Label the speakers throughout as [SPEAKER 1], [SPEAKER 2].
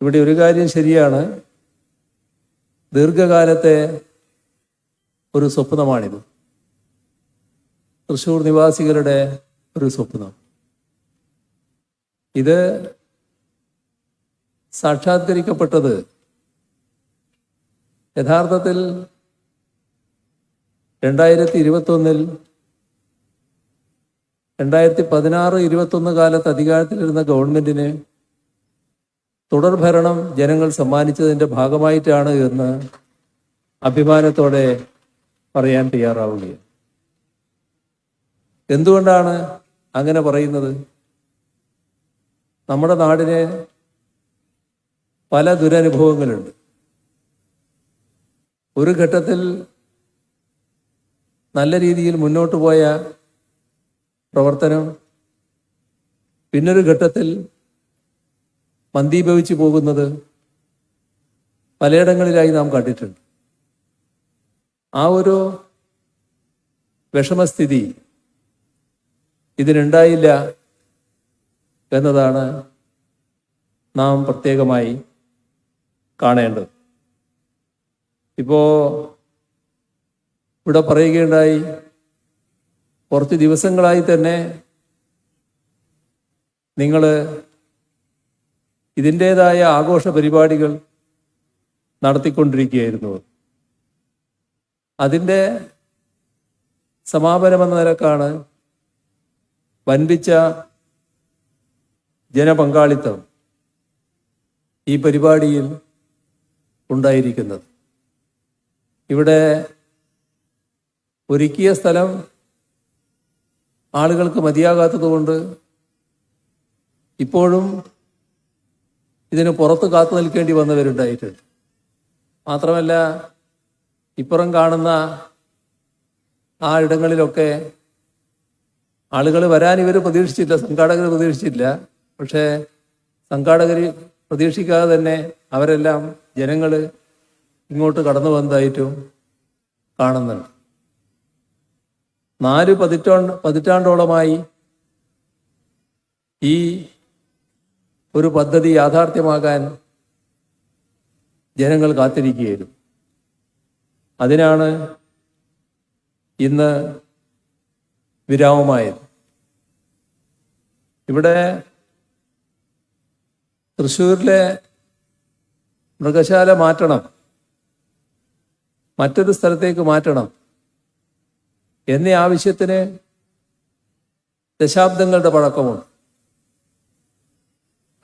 [SPEAKER 1] ഇവിടെ ഒരു കാര്യം ശരിയാണ്. ദീർഘകാലത്തെ ഒരു സ്വപ്നമാണിത്. തൃശ്ശൂർ നിവാസികളുടെ ഒരു സ്വപ്നം. ഇത് സാക്ഷാത്കരിക്കപ്പെട്ടത് യഥാർത്ഥത്തിൽ രണ്ടായിരത്തി ഇരുപത്തൊന്നിൽ രണ്ടായിരത്തി പതിനാറ് ഇരുപത്തൊന്ന് കാലത്ത് അധികാരത്തിലിരുന്ന ഗവൺമെന്റിന് തുടർഭരണം ജനങ്ങൾ സമ്മാനിച്ചതിന്റെ ഭാഗമായിട്ടാണ് എന്ന് അഭിമാനത്തോടെ പറയാൻ തയ്യാറാവുകയാണ്. എന്തുകൊണ്ടാണ് അങ്ങനെ പറയുന്നത്? നമ്മുടെ നാടിന് പല ദുരനുഭവങ്ങളുണ്ട്. ഒരു ഘട്ടത്തിൽ നല്ല രീതിയിൽ മുന്നോട്ട് പോയ പ്രവർത്തനം പിന്നൊരു ഘട്ടത്തിൽ മന്ദീഭവിച്ചു പോകുന്നത് പലയിടങ്ങളിലായി നാം കണ്ടിട്ടുണ്ട്. ആ ഒരു വിഷമസ്ഥിതി ഇതിനുണ്ടായില്ല എന്നതാണ് നാം പ്രത്യേകമായി കാണേണ്ടത്. ഇപ്പോ ഇവിടെ പറയുകയുണ്ടായി കുറച്ച് ദിവസങ്ങളായി തന്നെ നിങ്ങൾ ഇതിന്റെതായ ആഘോഷ പരിപാടികൾ നടത്തിക്കൊണ്ടിരിക്കുകയായിരുന്നു. അതിന്റെ സമാപനമെന്ന നിലക്കാണ് വൻപിച്ച ജനപങ്കാളിത്തം ഈ പരിപാടിയിൽ ഉണ്ടായിരിക്കുന്നത്. ഇവിടെ ഒരുക്കിയ സ്ഥലം ആളുകൾക്ക് മതിയാകാത്തതുകൊണ്ട് ഇപ്പോഴും ഇതിന് പുറത്ത് കാത്തു നിൽക്കേണ്ടി വന്നവരുണ്ടായിട്ടുണ്ട് മാത്രമല്ല ഇപ്പുറം കാണുന്ന ആ ഇടങ്ങളിലൊക്കെ ആളുകൾ വരാൻ ഇവർ പ്രതീക്ഷിച്ചില്ല സംഘാടകർ പ്രതീക്ഷിച്ചില്ല. പക്ഷേ സംഘാടകർ പ്രതീക്ഷിക്കാതെ തന്നെ അവരെല്ലാം ജനങ്ങൾ ഇങ്ങോട്ട് കടന്നു വന്നതായിട്ടും കാണുന്നുണ്ട്. നാല് പതിറ്റാണ്ട് പതിറ്റാണ്ടോളമായി ഈ ഒരു പദ്ധതി യാഥാർത്ഥ്യമാകാൻ ജനങ്ങൾ കാത്തിരിക്കുകയായിരുന്നു. അതിനാണ് ഇന്ന് വിരാമമായത്. ഇവിടെ തൃശ്ശൂരിലെ മൃഗശാല മാറ്റണം മറ്റൊരു സ്ഥലത്തേക്ക് മാറ്റണം എന്നീ ആവശ്യത്തിന് ദശാബ്ദങ്ങളുടെ പഴക്കമുണ്ട്.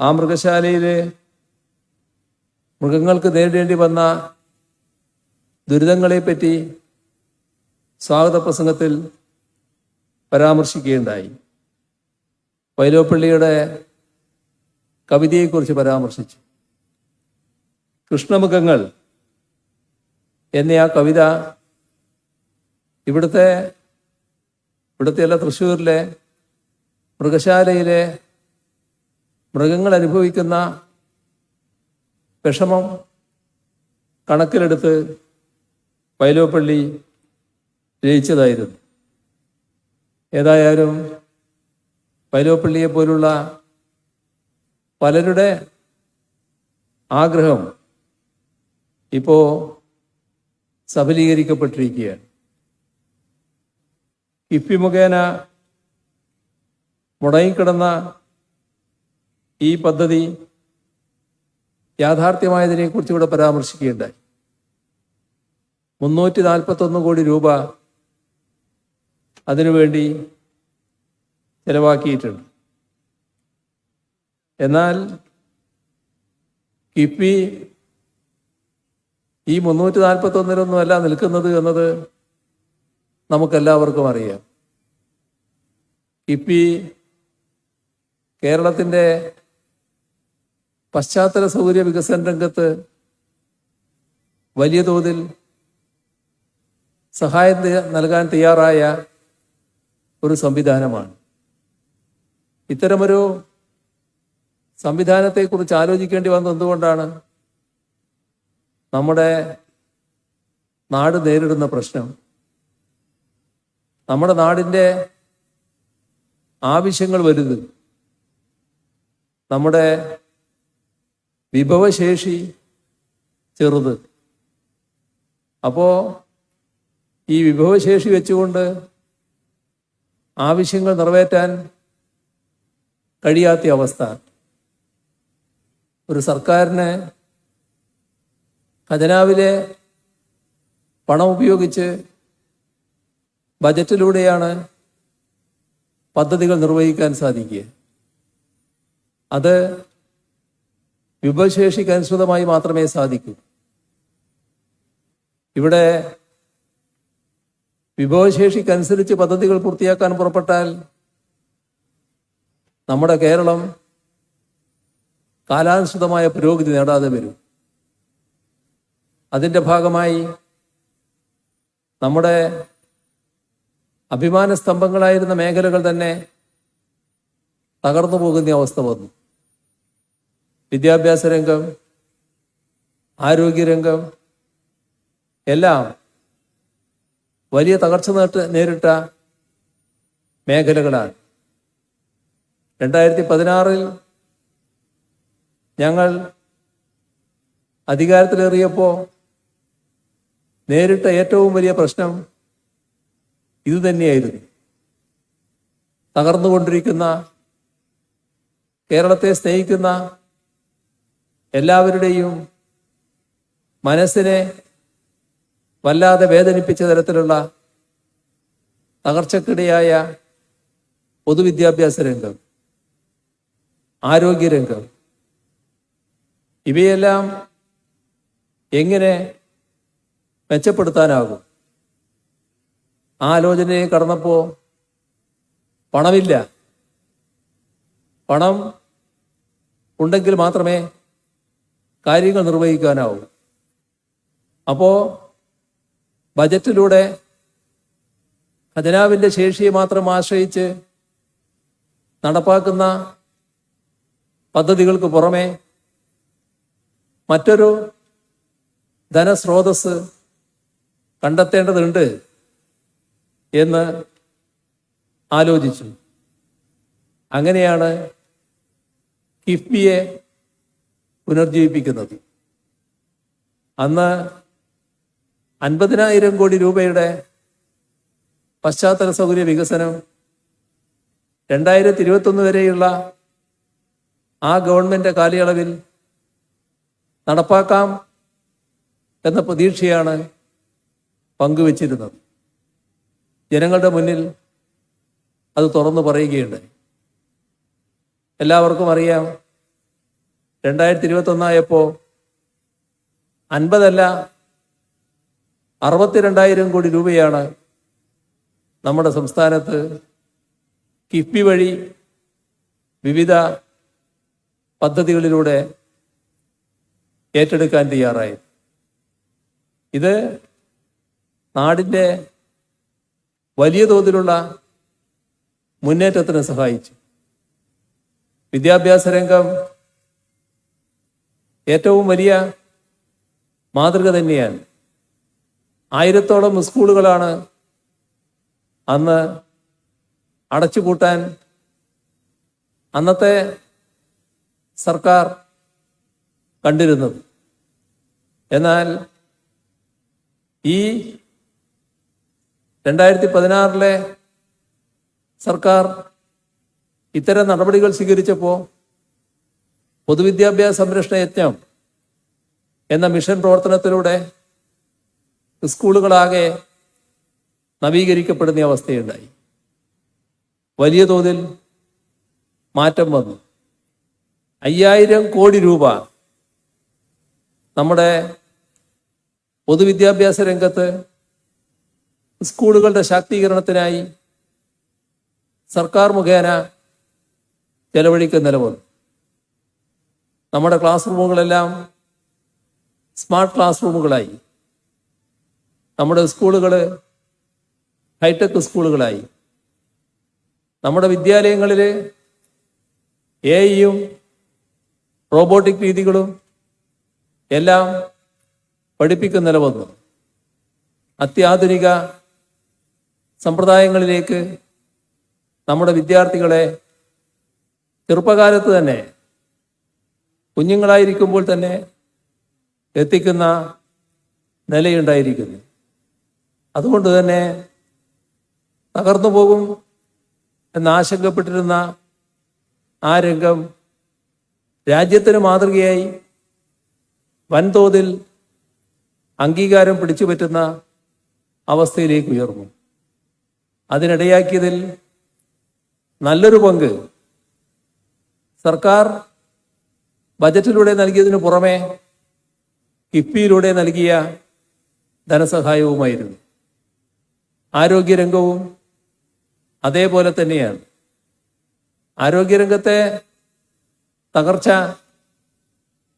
[SPEAKER 1] ആ മൃഗശാലയിൽ മൃഗങ്ങൾക്ക് നേരിടേണ്ടി വന്ന ദുരിതങ്ങളെപ്പറ്റി സ്വാഗത പ്രസംഗത്തിൽ പരാമർശിക്കുകയുണ്ടായി. വൈലോപ്പള്ളിയുടെ കവിതയെക്കുറിച്ച് പരാമർശിച്ചു. കൃഷ്ണമുഖങ്ങൾ എന്ന ആ കവിത ഇവിടുത്തെ ഇവിടുത്തെ അല്ല തൃശ്ശൂരിലെ മൃഗശാലയിലെ മൃഗങ്ങൾ അനുഭവിക്കുന്ന വിഷമം കണക്കിലെടുത്ത് വൈലോപ്പള്ളി രചിച്ചതായിരുന്നു ഏതായാലും വൈലോപ്പള്ളിയെ പോലുള്ള പലരുടെ ആഗ്രഹം ഇപ്പോൾ സഫലീകരിക്കപ്പെട്ടിരിക്കുകയാണ്. കിഫ്ബി മുഖേന മുടങ്ങിക്കിടന്ന ഈ പദ്ധതി യാഥാർത്ഥ്യമായതിനെ കുറിച്ച് ഇവിടെ പരാമർശിക്കുകയുണ്ടായി. മുന്നൂറ്റി നാൽപ്പത്തൊന്ന് കോടി രൂപ അതിനുവേണ്ടി ചെലവാക്കിയിട്ടുണ്ട്. എന്നാൽ കിഫ്ബി ഈ മുന്നൂറ്റി നാൽപ്പത്തൊന്നിലൊന്നുമല്ല നിൽക്കുന്നത് എന്നത് നമുക്കെല്ലാവർക്കും അറിയാം. കിഫ്ബി കേരളത്തിന്റെ പശ്ചാത്തല സൗകര്യ വികസന രംഗത്ത് വലിയ തോതിൽ സഹായം നൽകാൻ തയ്യാറായ ഒരു സംവിധാനമാണ്. ഇത്തരമൊരു സംവിധാനത്തെക്കുറിച്ച് ആലോചിക്കേണ്ടി വന്നത് എന്തുകൊണ്ടാണ് നമ്മുടെ നാട് നേരിടുന്ന പ്രശ്നം? നമ്മുടെ നാടിന്റെ ആവശ്യങ്ങൾ വലുത്. നമ്മുടെ വിഭവശേഷി ചെറുത്. അപ്പോൾ ഈ വിഭവശേഷി വെച്ചുകൊണ്ട് ആവശ്യങ്ങൾ നിറവേറ്റാൻ കഴിയാത്ത അവസ്ഥ. ഒരു സർക്കാരിന് ഖജനാവിലെ പണം ഉപയോഗിച്ച് ബജറ്റിലൂടെയാണ് പദ്ധതികൾ നിർവഹിക്കാൻ സാധിക്കുക. അത് വിഭവശേഷിക്ക് അനുസൃതമായി മാത്രമേ സാധിക്കൂ. ഇവിടെ വിഭവശേഷിക്കനുസരിച്ച് പദ്ധതികൾ പൂർത്തിയാക്കാൻ പുറപ്പെട്ടാൽ നമ്മുടെ കേരളം കാലാനുസൃതമായ പുരോഗതി നേടാതെ വരും. അതിന്റെ ഭാഗമായി നമ്മുടെ അഭിമാന സ്തംഭങ്ങളായിരുന്ന മേഖലകൾ തന്നെ തകർന്നു പോകുന്ന അവസ്ഥ വന്നു. വിദ്യാഭ്യാസ രംഗം ആരോഗ്യരംഗം എല്ലാം വലിയ തകർച്ച നേരിട്ട മേഖലകളാണ്. രണ്ടായിരത്തി പതിനാറിൽ ഞങ്ങൾ അധികാരത്തിലേറിയപ്പോൾ നേരിട്ട ഏറ്റവും വലിയ പ്രശ്നം ഇതുതന്നെയായിരുന്നു തകർന്നുകൊണ്ടിരിക്കുന്ന കേരളത്തെ സ്നേഹിക്കുന്ന എല്ലാവരുടെയും മനസ്സിനെ വല്ലാതെ വേദനിപ്പിച്ച തരത്തിലുള്ള തകർച്ചക്കിടയായ പൊതുവിദ്യാഭ്യാസ രംഗം ആരോഗ്യരംഗം ഇവയെല്ലാം എങ്ങനെ മെച്ചപ്പെടുത്താനാകും? ആലോചനയെ കടന്നപ്പോൾ പണമില്ല. പണം ഉണ്ടെങ്കിൽ മാത്രമേ കാര്യങ്ങൾ നിർവഹിക്കാനാവും. അപ്പോൾ ബജറ്റിലൂടെ ഖജനാവിന്റെ ശേഷിയെ മാത്രം ആശ്രയിച്ച് നടപ്പാക്കുന്ന പദ്ധതികൾക്ക് പുറമെ മറ്റൊരു ധനസ്രോതസ് കണ്ടെത്തേണ്ടതുണ്ട് എന്ന് ആലോചിച്ചു. അങ്ങനെയാണ് കിഫ്ബിയെ പുനർജീവിപ്പിക്കുന്നത്. അന്ന് അൻപതിനായിരം കോടി രൂപയുടെ പശ്ചാത്തല സൗകര്യ വികസനം രണ്ടായിരത്തി ഇരുപത്തൊന്ന് വരെയുള്ള ആ ഗവൺമെന്റ് കാലയളവിൽ നടപ്പാക്കാം എന്ന പ്രതീക്ഷയാണ് പങ്കുവച്ചിരുന്നത്. ജനങ്ങളുടെ മുന്നിൽ അത് തുറന്നു പറയുകയുണ്ട് എല്ലാവർക്കും അറിയാം രണ്ടായിരത്തി ഇരുപത്തൊന്നായപ്പോൾ അൻപതല്ല അറുപത്തിരണ്ടായിരം കോടി രൂപയാണ് നമ്മുടെ സംസ്ഥാനത്ത് കിഫ്ബി വഴി വിവിധ പദ്ധതികളിലൂടെ ഏറ്റെടുക്കാൻ തയ്യാറായി. ഇത് നാടിന്റെ വലിയ തോതിലുള്ള മുന്നേറ്റത്തിന് സഹായിച്ചു. വിദ്യാഭ്യാസ രംഗം ഏറ്റവും വലിയ മാതൃക തന്നെയാണ്. ആയിരത്തോളം സ്കൂളുകളാണ് അന്ന് അടച്ചുപൂട്ടാൻ അന്നത്തെ സർക്കാർ കണ്ടിരുന്നത്. എന്നാൽ ഈ രണ്ടായിരത്തി പതിനാറിലെ സർക്കാർ ഇത്തരം നടപടികൾ സ്വീകരിച്ചപ്പോൾ പൊതുവിദ്യാഭ്യാസ സംരക്ഷണ യജ്ഞം എന്ന മിഷൻ പ്രവർത്തനത്തിലൂടെ സ്കൂളുകളാകെ നവീകരിക്കപ്പെടുന്ന അവസ്ഥയുണ്ടായി. വലിയ തോതിൽ മാറ്റം വന്നു. അയ്യായിരം കോടി രൂപ നമ്മുടെ പൊതുവിദ്യാഭ്യാസ രംഗത്ത് സ്കൂളുകളുടെ ശാക്തീകരണത്തിനായി സർക്കാർ മുഖേന ചെലവഴിക്കുന്ന നിലവന്നു നമ്മുടെ ക്ലാസ് റൂമുകളെല്ലാം സ്മാർട്ട് ക്ലാസ് റൂമുകളായി. നമ്മുടെ സ്കൂളുകൾ ഹൈടെക് സ്കൂളുകളായി. നമ്മുടെ വിദ്യാലയങ്ങളിൽ എ ഐയും റോബോട്ടിക് രീതികളും എല്ലാം പഠിപ്പിക്കുന്ന നിലവന്നു. അത്യാധുനിക സമ്പ്രദായങ്ങളിലേക്ക് നമ്മുടെ വിദ്യാർത്ഥികളെ ചെറുപ്പകാലത്ത് തന്നെ കുഞ്ഞുങ്ങളായിരിക്കുമ്പോൾ തന്നെ എത്തിക്കുന്ന നിലയുണ്ടായിരിക്കുന്നു. അതുകൊണ്ട് തന്നെ തകർന്നു പോകും എന്നാശങ്കപ്പെട്ടിരുന്ന ആ രംഗം രാജ്യത്തിന് മാതൃകയായി വൻതോതിൽ അംഗീകാരം പിടിച്ചു പറ്റുന്ന അവസ്ഥയിലേക്ക് ഉയർന്നു. അതിനിടയാക്കിയതിൽ നല്ലൊരു പങ്ക് സർക്കാർ ബജറ്റിലൂടെ നൽകിയതിനു പുറമെ കിഫ്ബിയിലൂടെ നൽകിയ ധനസഹായവുമായിരുന്നു. ആരോഗ്യരംഗവും അതേപോലെ തന്നെയാണ്. ആരോഗ്യരംഗത്തെ തകർച്ച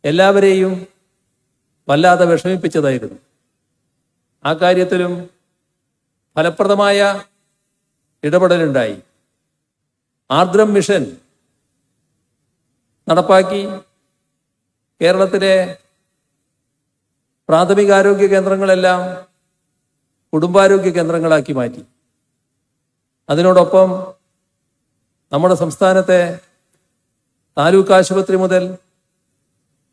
[SPEAKER 1] എല്ലാവരെയും വല്ലാതെ വിഷമിപ്പിച്ചതായിരുന്നു. ആ കാര്യത്തിലും ഫലപ്രദമായ ഇടപെടലുണ്ടായി. ആർദ്രം മിഷൻ നടപ്പാക്കി കേരളത്തിലെ പ്രാഥമികാരോഗ്യ കേന്ദ്രങ്ങളെല്ലാം കുടുംബാരോഗ്യ കേന്ദ്രങ്ങളാക്കി മാറ്റി. അതിനോടൊപ്പം നമ്മുടെ സംസ്ഥാനത്തെ താലൂക്ക് ആശുപത്രി മുതൽ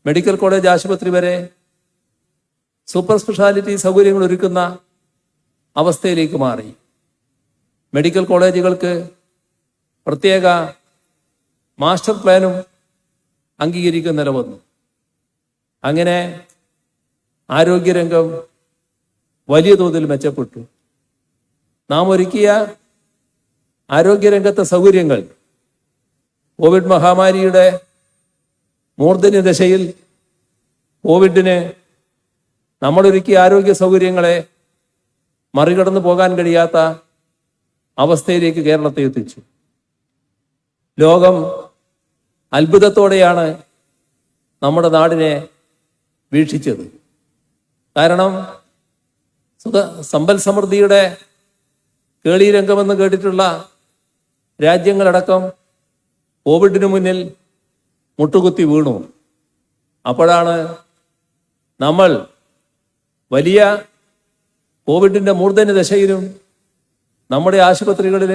[SPEAKER 1] മെഡിക്കൽ കോളേജ് ആശുപത്രി വരെ സൂപ്പർ സ്പെഷ്യാലിറ്റി സൗകര്യങ്ങൾ ഒരുക്കുന്ന അവസ്ഥയിലേക്ക് മാറി. മെഡിക്കൽ കോളേജുകൾക്ക് പ്രത്യേക മാസ്റ്റർ പ്ലാനും അംഗീകരിക്കുന്ന നില വന്നു അങ്ങനെ ആരോഗ്യരംഗം വലിയ തോതിൽ മെച്ചപ്പെട്ടു. നാം ഒരുക്കിയ ആരോഗ്യരംഗത്തെ സൗകര്യങ്ങൾ കോവിഡ് മഹാമാരിയുടെ മൂർധന്യ ദശയിൽ കോവിഡിന് നമ്മളൊരുക്കിയ ആരോഗ്യ സൗകര്യങ്ങളെ മറികടന്നു പോകാൻ കഴിയാത്ത അവസ്ഥയിലേക്ക് കേരളത്തെ എത്തിച്ചു. ലോകം അത്ഭുതത്തോടെയാണ് നമ്മുടെ നാടിനെ വീക്ഷിച്ചത്. കാരണം സുഖ സമ്പൽ സമൃദ്ധിയുടെ കേളി രംഗമെന്ന് കേട്ടിട്ടുള്ള രാജ്യങ്ങളടക്കം കോവിഡിന് മുന്നിൽ മുട്ടുകുത്തി വീണു. അപ്പോഴാണ് നമ്മൾ വലിയ കോവിഡിന്റെ മൂർധന്യ ദശയിലും നമ്മുടെ ആശുപത്രികളിൽ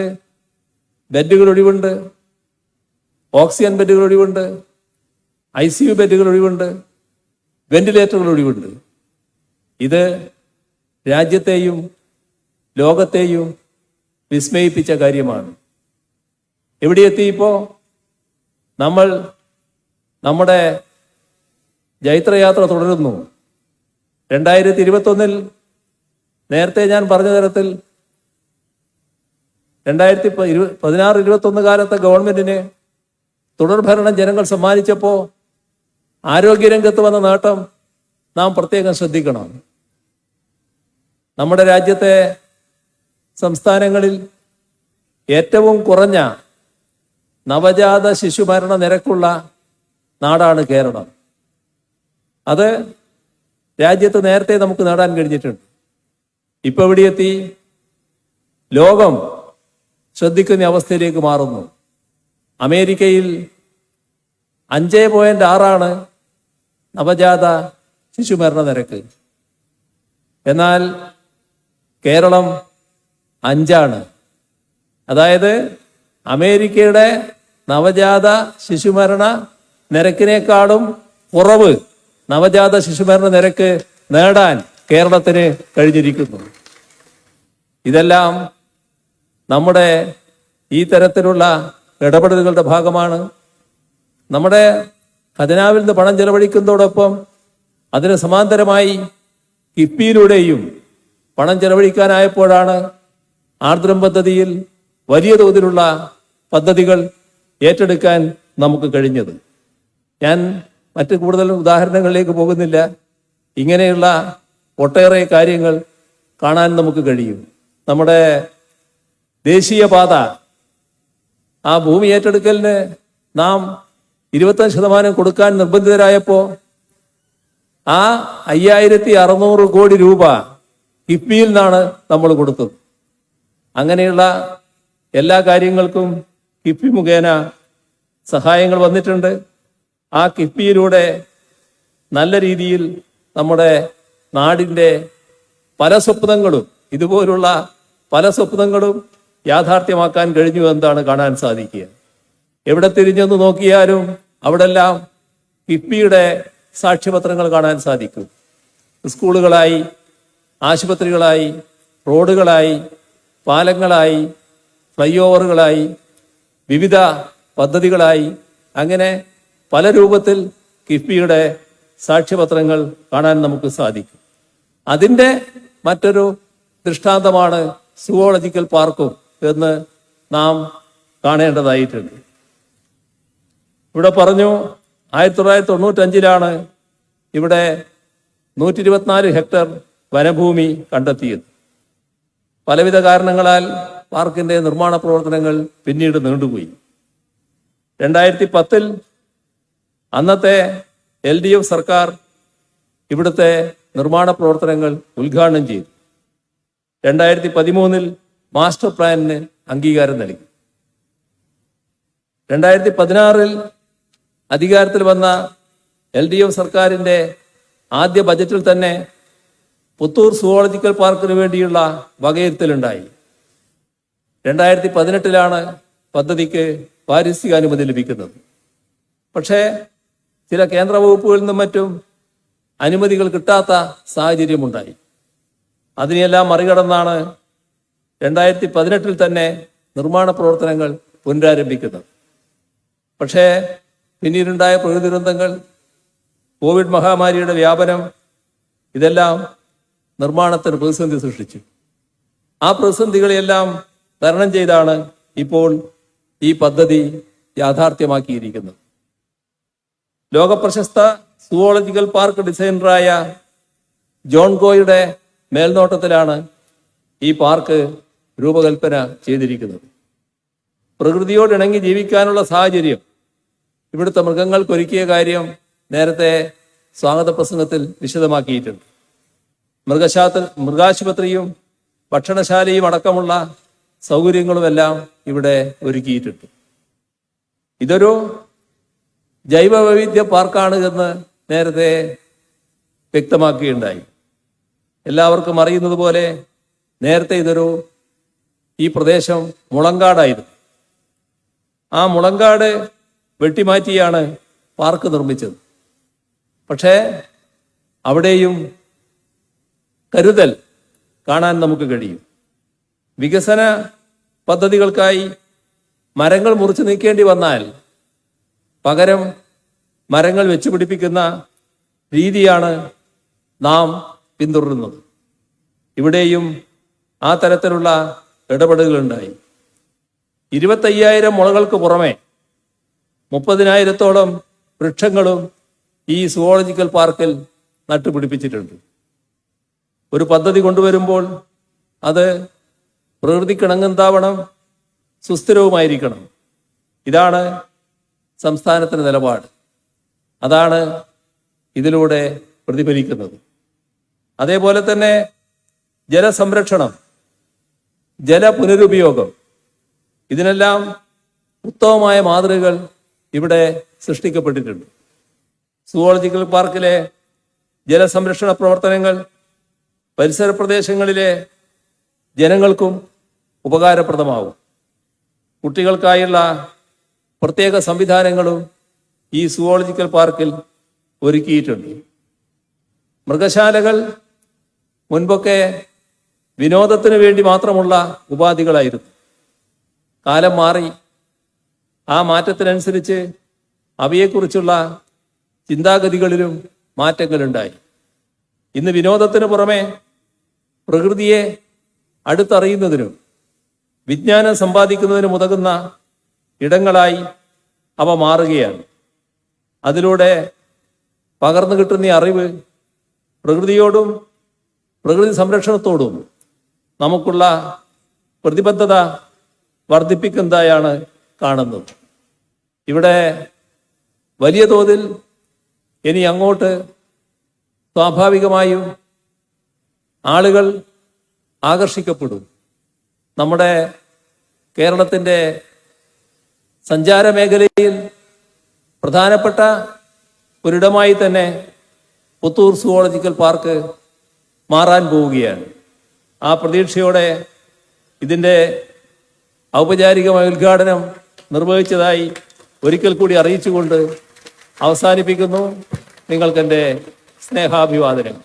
[SPEAKER 1] ബെഡുകൾ ഒഴിവുണ്ട് ഓക്സിജൻ ബെഡുകൾ ഒഴിവുണ്ട് ഐ സി യു ബെഡുകൾ ഒഴിവുണ്ട് വെന്റിലേറ്ററുകൾ ഒഴിവുണ്ട്. ഇത് രാജ്യത്തെയും ലോകത്തെയും വിസ്മയിപ്പിച്ച കാര്യമാണ്. എവിടെ ഇപ്പോ? നമ്മൾ നമ്മുടെ ജൈത്രയാത്ര തുടരുന്നു. രണ്ടായിരത്തി ഇരുപത്തൊന്നിൽ നേരത്തെ ഞാൻ പറഞ്ഞ തരത്തിൽ രണ്ടായിരത്തി പതിനാറ് ഇരുപത്തൊന്ന് കാലത്തെ ഗവൺമെന്റിന് തുടർഭരണം ജനങ്ങൾ സമ്മാനിച്ചപ്പോൾ ആരോഗ്യരംഗത്ത് വന്ന നേട്ടം നാം പ്രത്യേകം ശ്രദ്ധിക്കണം. നമ്മുടെ രാജ്യത്തെ സംസ്ഥാനങ്ങളിൽ ഏറ്റവും കുറഞ്ഞ നവജാത ശിശുമരണ നിരക്കുള്ള നാടാണ് കേരളം. അത് രാജ്യത്ത് നേരത്തെ നമുക്ക് നേടാൻ കഴിഞ്ഞിട്ടുണ്ട്. ഇപ്പൊ എവിടെയെത്തി ലോകം ശ്രദ്ധിക്കുന്ന അവസ്ഥയിലേക്ക് മാറുന്നു. അമേരിക്കയിൽ അഞ്ച് പോയിന്റ് ആറാണ് നവജാത ശിശുമരണ നിരക്ക്. എന്നാൽ കേരളം അഞ്ചാണ്. അതായത് അമേരിക്കയുടെ നവജാത ശിശുമരണ നിരക്കിനേക്കാളും കുറവ് നവജാത ശിശുമരണ നിരക്ക് നേടാൻ കേരളത്തിന് കഴിഞ്ഞിരിക്കുന്നു. ഇതെല്ലാം നമ്മുടെ ഈ തരത്തിലുള്ള ഇടപെടലുകളുടെ ഭാഗമാണ്. നമ്മുടെ ഖജനാവിൽ നിന്ന് പണം ചെലവഴിക്കുന്നതോടൊപ്പം അതിന് സമാന്തരമായി കിഫ്ബിയിലൂടെയും പണം ചെലവഴിക്കാനായപ്പോഴാണ് ആർദ്രം പദ്ധതിയിൽ വലിയ തോതിലുള്ള പദ്ധതികൾ ഏറ്റെടുക്കാൻ നമുക്ക് കഴിഞ്ഞത്. ഞാൻ മറ്റ് കൂടുതൽ ഉദാഹരണങ്ങളിലേക്ക് പോകുന്നില്ല. ഇങ്ങനെയുള്ള ഒട്ടേറെ കാര്യങ്ങൾ കാണാൻ നമുക്ക് കഴിയും. നമ്മുടെ ദേശീയപാത ആ ഭൂമി ഏറ്റെടുക്കലിന് നാം ഇരുപത്തഞ്ച് ശതമാനം കൊടുക്കാൻ നിർബന്ധിതരായപ്പോ ആ അയ്യായിരത്തി അറുന്നൂറ് കോടി രൂപ കിഫ്ബിയിൽ നിന്നാണ് നമ്മൾ കൊടുത്തത്. അങ്ങനെയുള്ള എല്ലാ കാര്യങ്ങൾക്കും കിഫ്ബി മുഖേന സഹായങ്ങൾ വന്നിട്ടുണ്ട്. ആ കിഫ്ബിയിലൂടെ നല്ല രീതിയിൽ നമ്മുടെ നാടിന്റെ പല സ്വപ്നങ്ങളും ഇതുപോലുള്ള പല സ്വപ്നങ്ങളും യാഥാർത്ഥ്യമാക്കാൻ കഴിഞ്ഞു എന്നാണ് കാണാൻ സാധിക്കുക. എവിടെ തിരിഞ്ഞെന്ന് നോക്കിയാലും അവിടെല്ലാം കിഫ്ബിയുടെ സാക്ഷ്യപത്രങ്ങൾ കാണാൻ സാധിക്കും. സ്കൂളുകളായി ആശുപത്രികളായി റോഡുകളായി പാലങ്ങളായി ഫ്ലൈ ഓവറുകളായി വിവിധ പദ്ധതികളായി അങ്ങനെ പല രൂപത്തിൽ കിഫ്ബിയുടെ സാക്ഷ്യപത്രങ്ങൾ കാണാൻ നമുക്ക് സാധിക്കും. അതിന്റെ മറ്റൊരു ദൃഷ്ടാന്തമാണ് സുവോളജിക്കൽ പാർക്കും എന്ന് നാം കാണേണ്ടതായിട്ടുണ്ട്. ഇവിടെ പറഞ്ഞു ആയിരത്തി തൊള്ളായിരത്തി തൊണ്ണൂറ്റഞ്ചിലാണ് ഇവിടെ നൂറ്റി ഇരുപത്തിനാല് ഹെക്ടർ വനഭൂമി കണ്ടെത്തിയത്. പലവിധ കാരണങ്ങളാൽ പാർക്കിന്റെ നിർമ്മാണ പ്രവർത്തനങ്ങൾ പിന്നീട് നീണ്ടുപോയി. രണ്ടായിരത്തി പത്തിൽ അന്നത്തെ എൽ ഡി എഫ് സർക്കാർ ഇവിടുത്തെ നിർമ്മാണ പ്രവർത്തനങ്ങൾ ഉദ്ഘാടനം ചെയ്തു. രണ്ടായിരത്തി പതിമൂന്നിൽ മാസ്റ്റർ പ്ലാനിന് അംഗീകാരം നൽകി. രണ്ടായിരത്തി പതിനാറിൽ അധികാരത്തിൽ വന്ന എൽ ഡി എഫ് സർക്കാരിന്റെ ആദ്യ ബജറ്റിൽ തന്നെ പുത്തൂർ സുവോളജിക്കൽ പാർക്കിന് വേണ്ടിയുള്ള വകയിരുത്തലുണ്ടായി. രണ്ടായിരത്തി പതിനെട്ടിലാണ് പദ്ധതിക്ക് പാരിസ്ഥിതികാനുമതി ലഭിക്കുന്നത്. പക്ഷേ ചില കേന്ദ്ര വകുപ്പുകളിൽ നിന്നും മറ്റും അനുമതികൾ കിട്ടാത്ത സാഹചര്യമുണ്ടായി. അതിനെയെല്ലാം മറികടന്നാണ് രണ്ടായിരത്തി പതിനെട്ടിൽ തന്നെ നിർമ്മാണ പ്രവർത്തനങ്ങൾ പുനരാരംഭിക്കുന്നത്. പക്ഷേ പിന്നീടുണ്ടായ പ്രകൃതി ദുരന്തങ്ങൾ കോവിഡ് മഹാമാരിയുടെ വ്യാപനം ഇതെല്ലാം നിർമ്മാണത്തിന് പ്രതിസന്ധി സൃഷ്ടിച്ചു. ആ പ്രതിസന്ധികളെല്ലാം തരണം ചെയ്താണ് ഇപ്പോൾ ഈ പദ്ധതി യാഥാർത്ഥ്യമാക്കിയിരിക്കുന്നത്. ലോകപ്രശസ്ത സുവോളജിക്കൽ പാർക്ക് ഡിസൈനറായ ജോൺ ഗോയുടെ മേൽനോട്ടത്തിലാണ് ഈ പാർക്ക് രൂപകൽപ്പന ചെയ്തിരിക്കുന്നത്. പ്രകൃതിയോട് ഇണങ്ങി ജീവിക്കാനുള്ള സാഹചര്യം ഇവിടുത്തെ മൃഗങ്ങൾക്കൊരുക്കിയ കാര്യം നേരത്തെ സ്വാഗത പ്രസംഗത്തിൽ വിശദമാക്കിയിട്ടുണ്ട്. മൃഗശാസ്ത്ര മൃഗാശുപത്രിയും ഭക്ഷണശാലയും അടക്കമുള്ള സൗകര്യങ്ങളുമെല്ലാം ഇവിടെ ഒരുക്കിയിട്ടുണ്ട്. ഇതൊരു ജൈവ വൈവിധ്യ പാർക്കാണ് എന്ന് നേരത്തെ വ്യക്തമാക്കുകയുണ്ടായി. എല്ലാവർക്കും അറിയുന്നത് പോലെ നേരത്തെ ഇതൊരു ഈ പ്രദേശം മുളങ്കാടായിരുന്നു. ആ മുളങ്കാട് വെട്ടിമാറ്റിയാണ് പാർക്ക് നിർമ്മിച്ചത്. പക്ഷേ അവിടെയും കരുതൽ കാണാൻ നമുക്ക് കഴിയും. വികസന പദ്ധതികൾക്കായി മരങ്ങൾ മുറിച്ചു നീക്കേണ്ടി വന്നാൽ പകരം മരങ്ങൾ വെച്ചുപിടിപ്പിക്കുന്ന രീതിയാണ് നാം പിന്തുടരുന്നത്. ഇവിടെയും ആ തരത്തിലുള്ള ഇടപെടലുകളുണ്ടായി. ഇരുപത്തയ്യായിരം മുളകൾക്ക് പുറമെ മുപ്പതിനായിരത്തോളം വൃക്ഷങ്ങളും ഈ സുവോളജിക്കൽ പാർക്കിൽ നട്ടുപിടിപ്പിച്ചിട്ടുണ്ട്. ഒരു പദ്ധതി കൊണ്ടുവരുമ്പോൾ അത് പ്രകൃതിക്കിണങ്ങുന്നതാവണം സുസ്ഥിരവുമായിരിക്കണം. ഇതാണ് സംസ്ഥാനത്തിന്റെ നിലപാട്. അതാണ് ഇതിലൂടെ പ്രതിഫലിക്കുന്നത്. അതേപോലെ തന്നെ ജലസംരക്ഷണം ജലപുനരുപയോഗം ഇതിനെല്ലാം ഉത്തമമായ മാതൃകകൾ ഇവിടെ സൃഷ്ടിക്കപ്പെട്ടിട്ടുണ്ട്. സുവോളജിക്കൽ പാർക്കിലെ ജലസംരക്ഷണ പ്രവർത്തനങ്ങൾ പരിസര പ്രദേശങ്ങളിലെ ജനങ്ങൾക്കും ഉപകാരപ്രദമാവും. കുട്ടികൾക്കായുള്ള പ്രത്യേക സംവിധാനങ്ങളും ഈ സുവോളജിക്കൽ പാർക്കിൽ ഒരുക്കിയിട്ടുണ്ട്. മൃഗശാലകൾ മുൻപൊക്കെ വിനോദത്തിന് വേണ്ടി മാത്രമുള്ള ഉപാധികളായിരുന്നു. കാലം മാറി ആ മാറ്റത്തിനനുസരിച്ച് അവയെക്കുറിച്ചുള്ള ചിന്താഗതികളിലും മാറ്റങ്ങളുണ്ടായി. ഇന്ന് വിനോദത്തിന് പുറമെ പ്രകൃതിയെ അടുത്തറിയുന്നതിനും വിജ്ഞാനം സമ്പാദിക്കുന്നതിനും ഉതകുന്ന ഇടങ്ങളായി അവ മാറുകയാണ്. അതിലൂടെ പകർന്നു കിട്ടുന്ന അറിവ് പ്രകൃതിയോടും പ്രകൃതി സംരക്ഷണത്തോടും നമുക്കുള്ള പ്രതിബദ്ധത വർദ്ധിപ്പിക്കുന്നതായാണ് കാണുന്നത്. ഇവിടെ വലിയ തോതിൽ ഇനി അങ്ങോട്ട് സ്വാഭാവികമായും ആളുകൾ ആകർഷിക്കപ്പെടും. നമ്മുടെ കേരളത്തിന്റെ സഞ്ചാര മേഖലയിൽ പ്രധാനപ്പെട്ട ഒരിടമായി തന്നെ പുത്തൂർ സുവോളജിക്കൽ പാർക്ക് മാറാൻ പോവുകയാണ്. ആ പ്രതീക്ഷയോടെ ഇതിന്റെ ഔപചാരികമായ ഉദ്ഘാടനം നിർവഹിച്ചതായി ഒരിക്കൽ കൂടി അറിയിച്ചുകൊണ്ട് അവസാനിപ്പിക്കുന്നു. നിങ്ങൾക്കെന്റെ സ്നേഹാഭിവാദനം